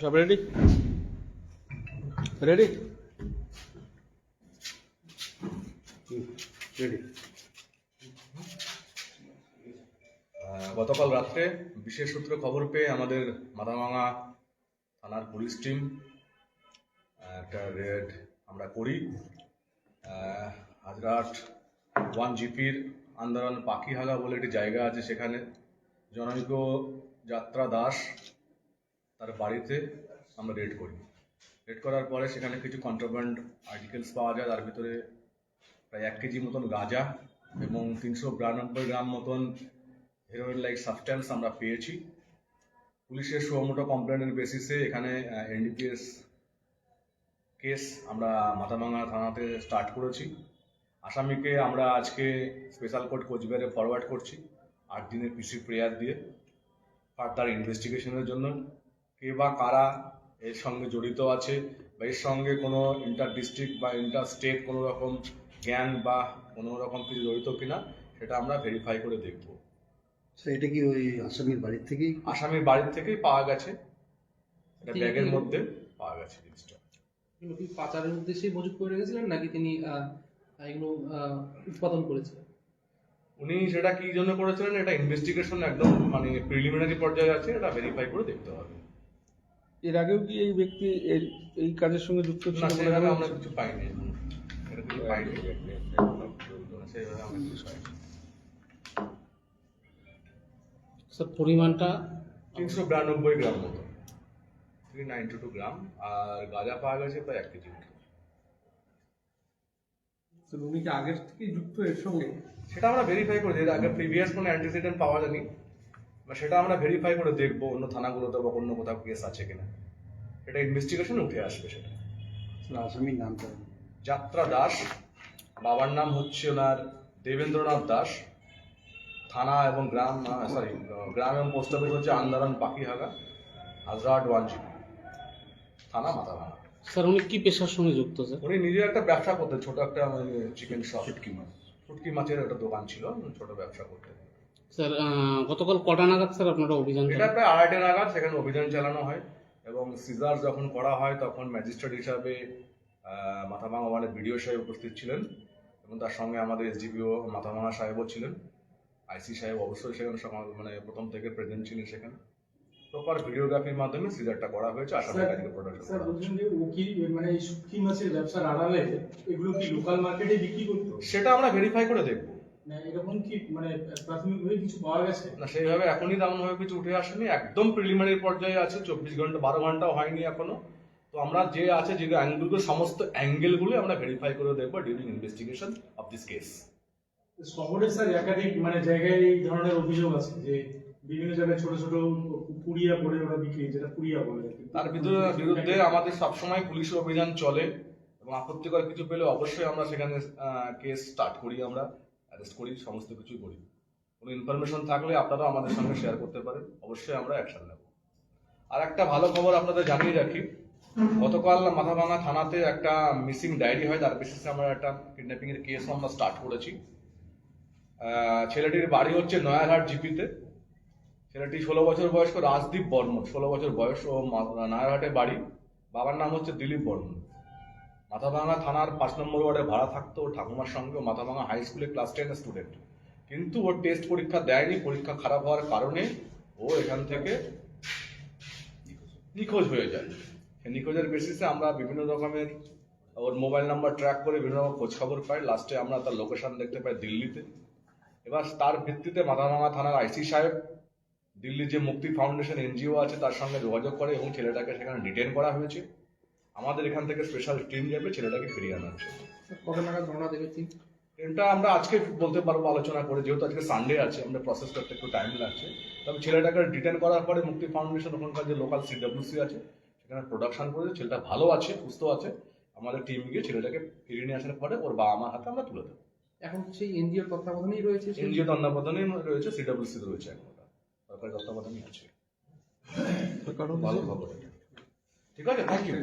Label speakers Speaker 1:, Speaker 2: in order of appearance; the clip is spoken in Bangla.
Speaker 1: সব রেডি রেডি
Speaker 2: রেডি
Speaker 3: গতকাল রাত্রে বিশেষ সূত্রে খবর পেয়ে আমাদের মাথাভাঙা থানার পুলিশ টিম একটা রেড আমরা করি। আহ, হাজরাট ওয়ান জিপির আন্দোলন পাখিহাগা বলে একটি জায়গা আছে সেখানে। জনৈক যাত্রা দাস তার বাড়িতে আমরা রেড করি। রেড করার পরে সেখানে কিছু কন্ট্রাব্যান্ড আর্টিকেলস পাওয়া যায়, তার ভিতরে প্রায় এক কেজি মতন গাঁজা এবং তিনশো বিরানব্বই গ্রাম মতন হেরোইন লাইক সাবস্ট্যান্স আমরা পেয়েছি। পুলিশের সুমোটো কমপ্লেনের বেসিসে এখানে এনডিপিএস কেস আমরা মাথাভাঙা থানাতে স্টার্ট করেছি। আসামিকে আমরা আজকে স্পেশাল কোর্ট কোচবিহারে ফরওয়ার্ড করছি, আট দিনের পিসি প্রেয়ার দিয়ে। ফার্দার ইনভেস্টিগেশনের জন্য কে বা কারা এর সঙ্গে জড়িত আছে বা এর সঙ্গে কোনো ইন্টার ডিস্ট্রিক্ট বা ইন্টার স্টেট কোনো রকম জ্ঞান বা কোনো রকম কিছু জড়িত কিনা সেটা আমরা ভেরিফাই করে দেখব।
Speaker 2: স্যার এটা কি ওই আসামির বাড়ির থেকেই?
Speaker 3: আসামির বাড়ির থেকেই পাওয়া গেছে। এটা ব্যাগের মধ্যে পাওয়া গেছে জিনিসটা।
Speaker 4: এগুলো কি পাচারের উদ্দেশ্যে মজুত করে রেখেছিলেন নাকি তিনি আহ, এগুলো আহ, উৎপাদন করেছিলেন?
Speaker 3: উনি সেটা কি জন্য করেছিলেন এটা ইনভেস্টিগেশন একদম মানে প্রিলিমিনারি পর্যায়ে আছে এটা ভেরিফাই করে দেখতে হবে।
Speaker 1: এর আগেও কি এই ব্যক্তি এর এই কাজের সঙ্গে যুক্ত ছিল বলে
Speaker 3: আমরা কিছু পাইনি কিছু পাইনি আমরা কিছু পাইনি।
Speaker 4: স্যার পরিমাণটা?
Speaker 3: তিনশো বিরানব্বই গ্রাম মতো। থ্রি নাইনটি টু গ্রাম আর গাঁজা পাওয়া গেছে প্রায় এক কেজি
Speaker 1: উনি কি আগের থেকেই যুক্ত এর সঙ্গে?
Speaker 3: সেটা আমরা ভেরিফাই করে দিই আগে প্রিভিয়াস কোনো অ্যান্টিসিডেন্ট পাওয়া যায়নি। সেটা আমরা ভেরিফাই করে দেখব অন্য থানাগুলোতে বা অন্য কোথাও কেস আছে কিনা। এটা ইনভেস্টিগেশন উঠে আসবে সেটা।
Speaker 2: আসামির নামটা
Speaker 3: যাত্রা দাস বাবার নাম হচ্ছে ওনার দেবেন্দ্রনাথ দাস। থানা এবং গ্রাম সরি গ্রাম এবং পোস্ট অফিস হচ্ছে আন্দারান পাখিহাগা হাজরাট ওয়ানজি। থানা মাথাভাঙা
Speaker 4: স্যার উনি কি পেশার সঙ্গে যুক্ত স্যার?
Speaker 3: উনি নিজে একটা ব্যবসা করতেন ছোট একটা চিকেন শপ শুটকি মাছ। শুটকি মাছের একটা দোকান ছিল ছোট ব্যবসা করতেন।
Speaker 4: স্যার গতকাল কটা নাগাদ স্যার আপনারা অভিযান
Speaker 3: এটা প্রায় আড়াইটে নাগাদ সেখানে অভিযান চালানো হয় এবং সিজার যখন করা হয় তখন ম্যাজিস্ট্রেট হিসাবে মাথাভাঙা ওয়ানের বিডিও সাহেব উপস্থিত ছিলেন এবং তার সঙ্গে আমাদের এসডিপিও মাথাভাঙা সাহেবও ছিলেন। আইসি সাহেব অবশ্যই সেখানে মানে প্রথম থেকে প্রেজেন্ট ছিলেন সেখানে। প্রপার ভিডিওগ্রাফির মাধ্যমে সিজারটা করা হয়েছে আসামি
Speaker 5: স্যার,
Speaker 3: কাজকে প্রোডাকশন
Speaker 5: স্যার বলছেন যে ও কি মানে এই শুটকি মাছের ব্যবসার আড়ালে এগুলো কি লোকাল মার্কেটে বিক্রি করতো?
Speaker 3: সেটা আমরা ভেরিফাই করে দেখব।
Speaker 5: এরকম কি মানে প্রাথমিকভাবে কিছু পাওয়া গেছে?
Speaker 3: না সেইভাবে এখনই তেমন ভাবে কিছু উঠে আসেনি। একদম প্রিলিমিনারি পর্যায়ে আছে চব্বিশ ঘণ্টা বারো ঘন্টাও হয়নি এখনও। তো আমরা যে আছে যে অ্যাঙ্গেলগুলো সমস্ত অ্যাঙ্গেলগুলো আমরা ভেরিফাই করে দেখব during investigation of this case
Speaker 5: শহরে স্যার একাধিক মানে জায়গায় এই ধরনের অভিযোগ আছে যে বিভিন্ন জায়গায় ছোট ছোট পুড়িয়া করে ওরা বিক্রি যেটা পুড়িয়া বলে।
Speaker 3: তার ভিতরে বিরুদ্ধে আমাদের সবসময় পুলিশ অভিযান চলে এবং আপত্তিকর কিছু পেলে অবশ্যই আমরা সেখানে কেস স্টার্ট করি আমরা। অ্যারেস্ট করি, সমস্ত কিছুই করি। কোনো ইনফরমেশন থাকলে আপনারাও আমাদের সঙ্গে শেয়ার করতে পারেন। অবশ্যই আমরা অ্যাকশন নেব। আর একটা ভালো খবর আপনাদের জানিয়ে রাখি। গতকাল মাথাভাঙা থানাতে একটা মিসিং ডায়েরি হয়। তার বেসিসে আমরা একটা কিডন্যাপিং এর কেসও আমরা স্টার্ট করেছি। ছেলেটির বাড়ি হচ্ছে নয়ারহাট জিপিতে। ছেলেটি ষোলো বছর বয়স্ক রাজদীপ বর্মন। ষোলো বছর বয়স ও নায়ারহাটে বাড়ি। বাবার নাম হচ্ছে দিলীপ বর্মন। মাথাভাঙা থানার পাঁচ নম্বর ওয়ার্ডে ভাড়া থাকতো ঠাকুমার সঙ্গে মাথাভাঙা হাই স্কুলে ক্লাস টেনের স্টুডেন্ট। কিন্তু ওর টেস্ট পরীক্ষা দেয়নি, পরীক্ষা খারাপ হওয়ার কারণে ও এখান থেকে নিখোঁজ হয়ে যায়। নিখোঁজের বেসিসে আমরা বিভিন্ন রকমের ওর মোবাইল নাম্বার ট্র্যাক করে বিভিন্ন রকম খোঁজখবর পাই। লাস্টে আমরা তার লোকেশন দেখতে পাই দিল্লিতে। এবার তার ভিত্তিতে মাথাভাঙা থানার আইসি সাহেব দিল্লির যে মুক্তি ফাউন্ডেশন এনজিও আছে তার সঙ্গে যোগাযোগ করে এবং ছেলেটাকে সেখানে ডিটেন করা হয়েছে। আমাদের এখান থেকে স্পেশাল টিম যাবে ছেলেটাকে ফিরিয়ে আনার
Speaker 4: স্যার, কটা নাগাদ রওনা দেবে টিম
Speaker 3: এটা আমরা আজকে বলতে পারব আলোচনা করে। যেহেতু আজকে সানডে আছে আমরা প্রসেস করতে একটু টাইম লাগছে। তবে ছেলেটাকে ডিটেন করার পরে মুক্তি ফাউন্ডেশন ওখানকার যে লোকাল সিডব্লিউসি আছে সেখানে প্রোডাকশন করেছে। ছেলেটা ভালো আছে সুস্থ আছে। আমাদের টিম গিয়ে ছেলেটাকে ফিরিয়ে নিয়ে আসার পরে ওর বাবা মার হাতে আমরা তুলে দেবো।
Speaker 4: এখন সেই এনজিওর তত্ত্বাবধানেই রয়েছে
Speaker 3: এনজিও তত্ত্বাবধানেই রয়েছে সিডব্লিউসি রয়েছে এখন। ওটা সরকারি তত্ত্বাবধানেই আছে।
Speaker 1: কারণ
Speaker 3: ভালো খবর। এটা। ঠিক আছে থ্যাংক ইউ